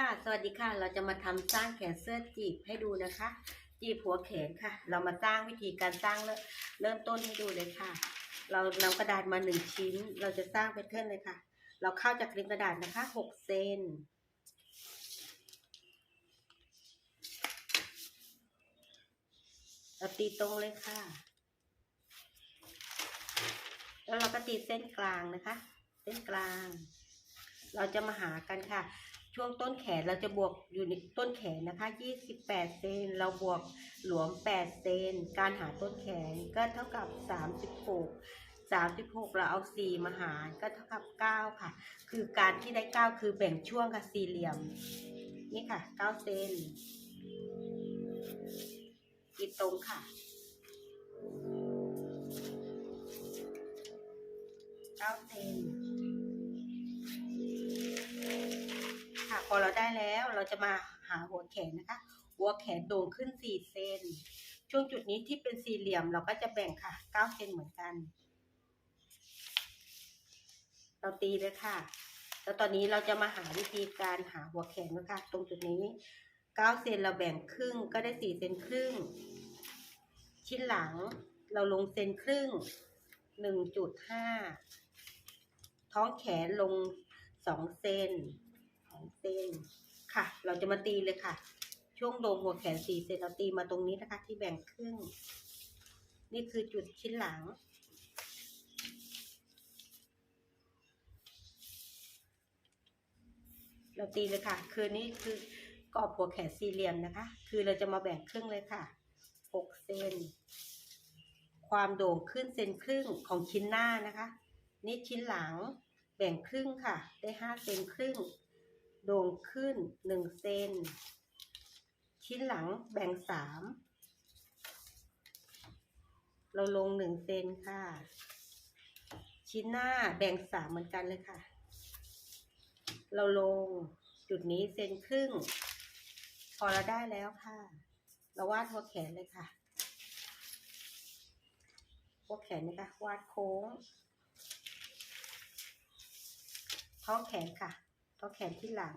ค่ะ สวัสดีค่ะ เราจะมาทำสร้างแขนเสื้อจีบให้ดูนะคะ จีบหัวแขนค่ะ เรามาสร้างวิธีการสร้างเริ่มเริ่มต้นให้ดูเลยค่ะ เรานำกระดาษมาหนึ่งชิ้น เราจะสร้างแพทเทิร์นเลยค่ะ เราเข้าจากริมกระดาษนะคะหกเซนเราตีตรงเลยค่ะ แล้วเราก็ตีเส้นกลางนะคะ เส้นกลาง เราจะมาหากันค่ะ ช่วงต้นแขนเราจะบวกอยู่ในต้นแขนนะคะ 28 เซน เราบวกหลวม 8 เซน การหาต้นแขนก็เท่ากับ 36 36 เราเอา 4 มาหารก็เท่ากับ 9 ค่ะ คือการที่ได้ 9 คือแบ่งช่วงกับสี่เหลี่ยม นี่ค่ะ 9 เซนกีดตรงค่ะ 9 เซน อเราได้แล้วเราจะมาหาหัวแขนนะคะ หัวแขนโด่งขึ้น4เซนช่วงจุดนี้ที่เป็นสี่เหลี่ยมเราก็จะแบ่งค่ะ9เซนเหมือนกัน เราตีเลยค่ะ แล้วตอนนี้เราจะมาหาวิธีการหาหัวแขนนะคะตรงจุดนี้9เซนเราแบ่งครึ่งก็ได้4เซนครึ่ง ชิ้นหลังเราลงเซนครึ่ง1.5ท้องแขนลง2เซน 2เซนค่ะ เราจะมาตีเลยค่ะ ช่วงโดมหัวแขน4เซนเราตีมาตรงนี้นะคะ ที่แบ่งครึ่ง นี่คือจุดชิ้นหลัง เราตีเลยค่ะ คือนี่คือกรอบหัวแขนสี่เหลี่ยมนะคะ คือเราจะมาแบ่งครึ่งเลยค่ะ6เซนความโด่งขึ้นเซนครึ่งของชิ้นหน้านะคะ นี่ชิ้นหลังแบ่งครึ่งค่ะ ได้ห้าเซนครึ่ง โด่งขึ้นหนึ่งเซน ชิ้นหลังแบ่งสาม เราลงหนึ่งเซนค่ะ ชิ้นหน้าแบ่งสามเหมือนกันเลยค่ะ เราลงจุดนี้เซนครึ่ง พอเราได้แล้วค่ะ เราวาดหัวแขนเลยค่ะ หัวแขนนะคะวาดโค้งท้องแขนค่ะ ท้อแขนที่หลัง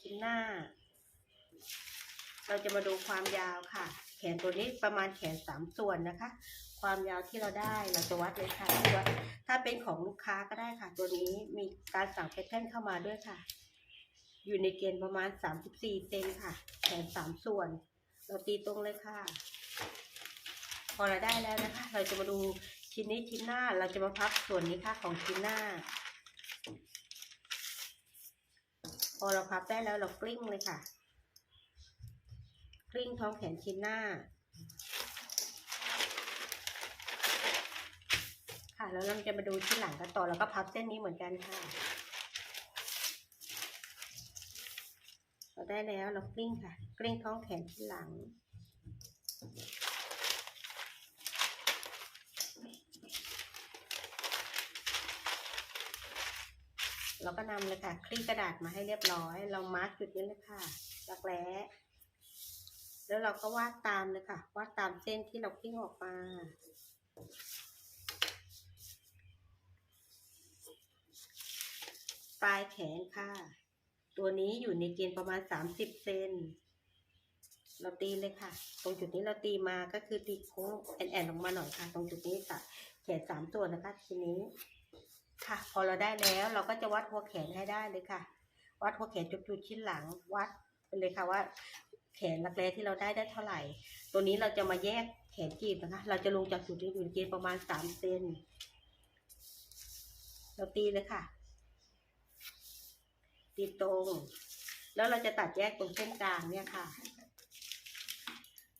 ชิ้นหน้า เราจะมาดูความยาวค่ะ แขนตัวนี้ประมาณแขนสามส่วนนะคะ ความยาวที่เราได้เราจะวัดเลยค่ะวัดถ้าเป็นของลูกค้าก็ได้ค่ะ ตัวนี้มีการสั่งแพทเทิร์นเข้ามาด้วยค่ะ อยู่ในเกณฑ์ประมาณสามสิบสี่เซนค่ะ แขนสามส่วน เราตีตรงเลยค่ะ พอเราได้แล้วนะคะ เราจะมาดู ชิ้นนี้ชิ้นหน้าเราจะมาพับส่วนนี้ค่ะของชิ้นหน้า พอเราพับได้แล้วเรากลิ้งเลยค่ะ กลิ้งท้องแขนชิ้นหน้า ค่ะแล้วเราจะมาดูชิ้นหลังกันต่อแล้วก็พับเส้นนี้เหมือนกันค่ะเราได้แล้วเรากลิ้งค่ะ กลิ้งท้องแขนชิ้นหลัง เราก็นำเลยค่ะ คลี่กระดาษมาให้เรียบร้อย เรามาร์กจุดนี้เลยค่ะรักแร้แล้วเราก็วาดตามเลยค่ะ วาดตามเส้นที่เราคลี่ออกมา ปลายแขนค่ะ ตัวนี้อยู่ในเกณฑ์ประมาณสามสิบเซน เราตีเลยค่ะ ตรงจุดนี้เราตีมาก็คือตีโค้งแอนแอนลงมาหน่อยค่ะ ตรงจุดนี้ค่ะ แขนสามส่วนะคะทีนี้ ค่ะ พอเราได้แล้วเราก็จะวัดหัวแขนให้ได้เลยค่ะ วัดหัวแขนจุดจุดชิ้นหลังวัดไปเลยค่ะว่า แขนรักแร้ที่เราได้ได้เท่าไหร่ ตัวนี้เราจะมาแยกแขนจีบนะคะ เราจะลงจากจุดที่อยู่เกณฑ์ประมาณสามเซนเราตีเลยค่ะ ตีตรง แล้วเราจะตัดแยกตรงเส้นกลางเนี่ยค่ะ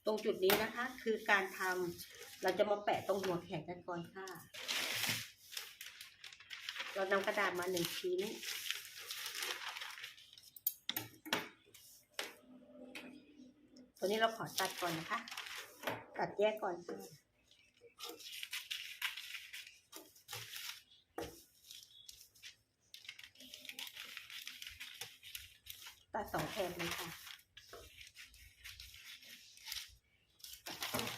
ตรงจุดนี้นะคะ คือการทำเราจะมาแปะตรงหัวแขนกันก่อนค่ะ เรานำกระดาษมาหนึ่งชิ้น ตัวนี้เราขอตัดก่อนนะคะ ตัดแยกก่อนตัดสองแผ่นเลยค่ะ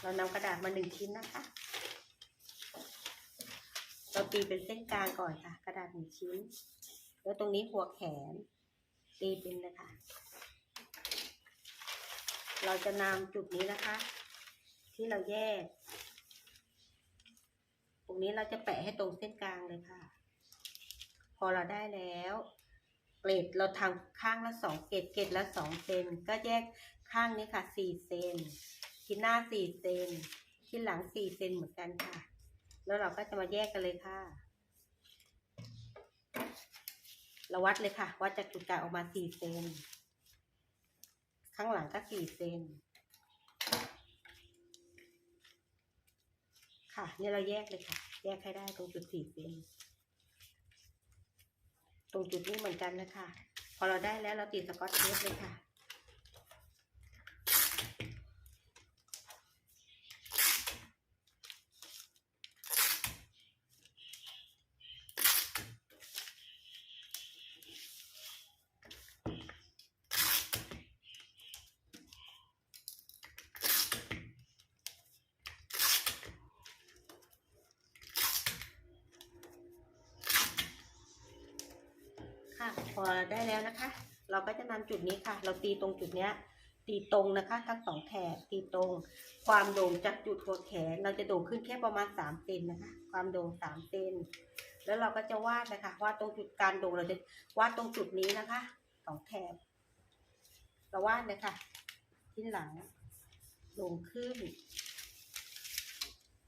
เรานำกระดาษมาหนึ่งชิ้นนะคะ เราตีเป็นเส้นกลางก่อนค่ะ กระดาษหนึ่งชิ้น แล้วตรงนี้หัวแขน ตีเป็นนะคะเราจะนำจุดนี้นะคะ ที่เราแยก ตรงนี้เราจะแปะให้ตรงเส้นกลางเลยค่ะ พอเราได้แล้วเกรดเราทำข้างละสองเกรดเกรดละสองเซนก็แยกข้างนี้ค่ะสี่เซนที่หน้าสี่เซนที่หลังสี่เซนเหมือนกันค่ะ แล้วเราก็จะมาแยกกันเลยค่ะ เราวัดเลยค่ะ วัดจากจุดกลางออกมาสี่เซน ข้างหลังก็สี่เซน ค่ะ นี่เราแยกเลยค่ะ แยกให้ได้ตรงจุดสี่เซน ตรงจุดนี้เหมือนกันนะคะ พอเราได้แล้วเราติดสกอตเทปเลยค่ะ ค่ะ พอได้แล้วนะคะ เราก็จะนำจุดนี้ค่ะ เราตีตรงจุดเนี้ย ตีตรงนะคะ ทั้งสองแถบตีตรง ความโด่งจากจุดหัวแขน เราจะโด่งขึ้นแค่ประมาณสามเซนนะคะ ความโด่งสามเซนแล้วเราก็จะวาดนะคะวาดตรงจุดการโด่งเราจะวาดตรงจุดนี้นะคะสองแถบเราวาดเลยค่ะชิ้นหลังโด่งขึ้น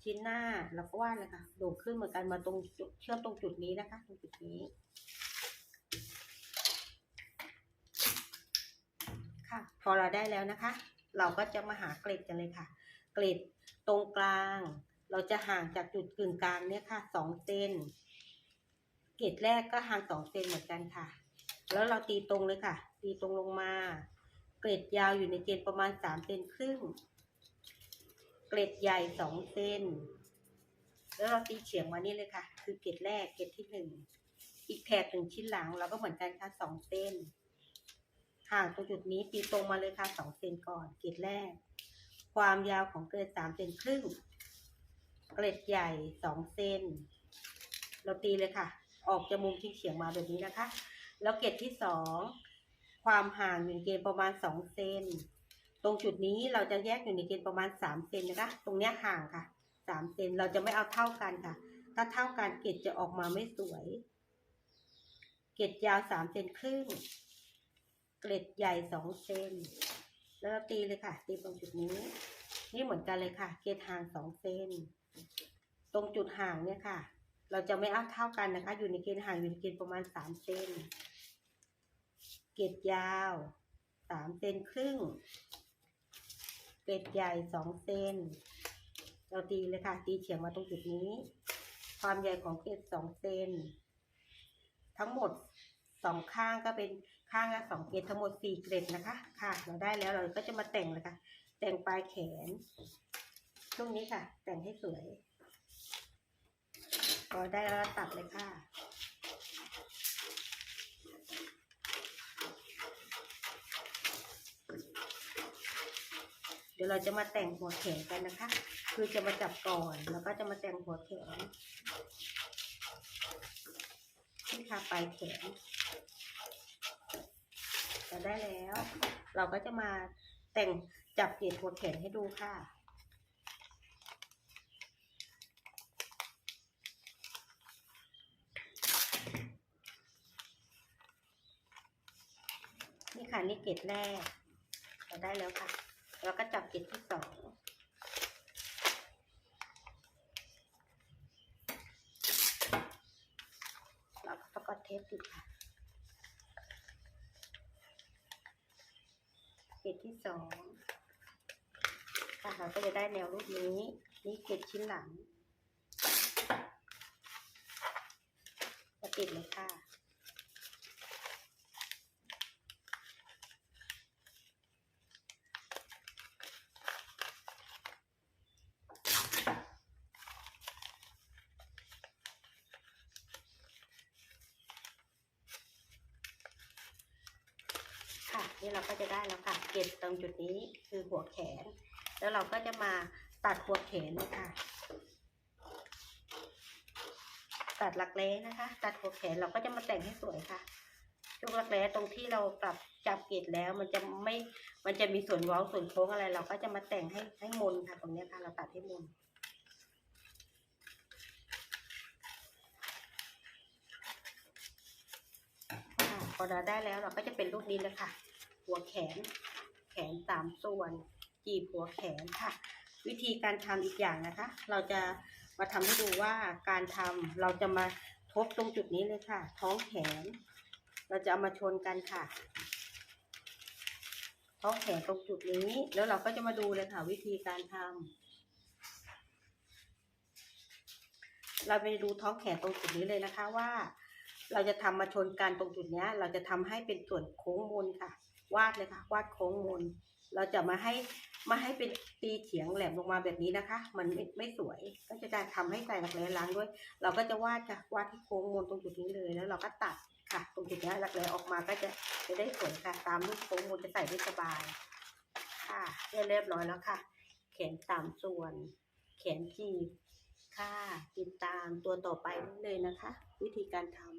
ชิ้นหน้าเราก็วาดเลยค่ะโด่งขึ้นเหมือนกันมาตรงเชื่อมตรงจุดนี้นะคะ ตรงจุดนี้ ค่ะพ อเราได้แล้วนะคะ เราก็จะมาหาเกล็ดกันเลยค่ะ เกล็ดตรงกลาง เราจะห่างจากจุดกึ่งกลางเนี่ยค่ะสองเซนเกล็ดแรกก็ห่างสองเซนเหมือนกันค่ะ แล้วเราตีตรงเลยค่ะ ตีตรงลงมา เกล็ดยาวอยู่ในเกณฑ์ประมาณสามเซนครึ่ง เกล็ดใหญ่สองเซนแล้วเราตีเฉียงมานี่เลยค่ะ คือเกล็ดแรกเกล็ดที่หนึ่งอีกแถบหนึ่งชิ้นหลังเราก็เหมือนกันค่ะสองเซน ห่างตรงจุดนี้ตีตรงมาเลยค่ะสองเซนก่อนเกล็ดแรก ความยาวของเกล็ดสามเซนครึ่ง เกล็ดใหญ่สองเซนเราตีเลยค่ะ ออกจากมุมที่เฉียงมาแบบนี้นะคะ แล้วเกล็ดที่สองความห่างอยู่ในเกณฑ์ประมาณสองเซนตรงจุดนี้เราจะแยกอยู่ในเกณฑ์ประมาณสามเซนนะคะ ตรงเนี้ยห่างค่ะสามเซนเราจะไม่เอาเท่ากันค่ะ ถ้าเท่ากันเกล็ดจะออกมาไม่สวย เกล็ดยาวสามเซนครึ่ง เกล็ดใหญ่สองเซนแล้วเราตีเลยค่ะ ตีตรงจุดนี้ นี่เหมือนกันเลยค่ะ เกล็ดห่างสองเซนตรงจุดห่างเนี่ยค่ะ เราจะไม่เอาเท่ากันนะคะ อยู่ในเกณฑ์ห่างอยู่ในเกณฑ์ประมาณสามเซนเกล็ดยาวสามเซนครึ่ง เกล็ดใหญ่สองเซนเราตีเลยค่ะ ตีเฉียงมาตรงจุดนี้ ความใหญ่ของเกล็ดสองเซนทั้งหมดสองข้างก็เป็น ข้างละสองเกล็ดทั้งหมดสี่เกล็ดนะคะ ค่ะ เราได้แล้วเราก็จะมาแต่งเลยค่ะแต่งปลายแขนช่วงนี้ค่ะ แต่งให้สวยพอได้แล้วตัดเลยค่ะเดี๋ยวเราจะมาแต่งหัวแขนกันนะคะ คือจะมาจับก่อนแล้วก็จะมาแต่งหัวแขนนี่ค่ะปลายแขน จะได้แล้ว เราก็จะมาแต่งจับเกล็ดหัวแขนให้ดูค่ะ นี่ค่ะนี่เกล็ดแรกเราได้แล้วค่ะแล้วก็จับเกล็ดที่สองเราก็สกอตเทปติดค่ะ เกล็ด ที่สองค่ะเราก็จะได้แนวรูปนี้ นี่เกล็ดชิ้นหลังจะติดเลยค่ะ ค่ะ นี่เราก็จะได้แล้วค่ะ เกล็ดตรงจุดนี้คือหัวแขน แล้วเราก็จะมาตัดหัวแขนเลยค่ะตัดหลักแร้นะคะ ตัดหัวแขนเราก็จะมาแต่งให้สวยค่ะช่วงหลักแร้ตรงที่เราปรับจับเกล็ดแล้ว มันจะไม่ มันจะมีส่วนว้าส่วนโค้งอะไร เราก็จะมาแต่งให้ให้มนค่ะ ตรงนี้ค่ะ เราตัดให้มนพอเราได้แล้วเราก็จะเป็นลูกนี้เลยค่ะ หัวแขน แขนสามส่วน จีบหัวแขนค่ะ วิธีการทำอีกอย่างนะคะ เราจะมาทำให้ดูว่าการทำเราจะมาทบตรงจุดนี้เลยค่ะ ท้องแขน เราจะเอามาชนกันค่ะ ท้องแขนตรงจุดนี้ แล้วเราก็จะมาดูเลยค่ะ วิธีการทำเราไปดูท้องแขนตรงจุดนี้เลยนะคะว่า เราจะทำมาชนกันตรงจุดนี้เราจะทำให้เป็นส่วนโค้งมนค่ะ วาดเลยค่ะ วาดโค้งมน เราจะมาให้มาให้เป็นตีเฉียงแหลมลงมาแบบนี้นะคะ มันไม่ไม่สวย ก็จะการทำให้ใส่หลักแร้ล้างด้วย เราก็จะวาดค่ะวาดที่โค้งมนตรงจุดนี้เลยแล้ว เราก็ตัดค่ะ ตรงจุดนี้หลักแร้ออกมาก็จะจะได้สวยค่ะตามรูปโค้งมนจะใส่ได้สบาย ค่ะเรียบร้อยแล้วค่ะแขนสามส่วนแขนจีบค่ะติดตามตัวต่อไปเลยนะคะ วิธีการทำ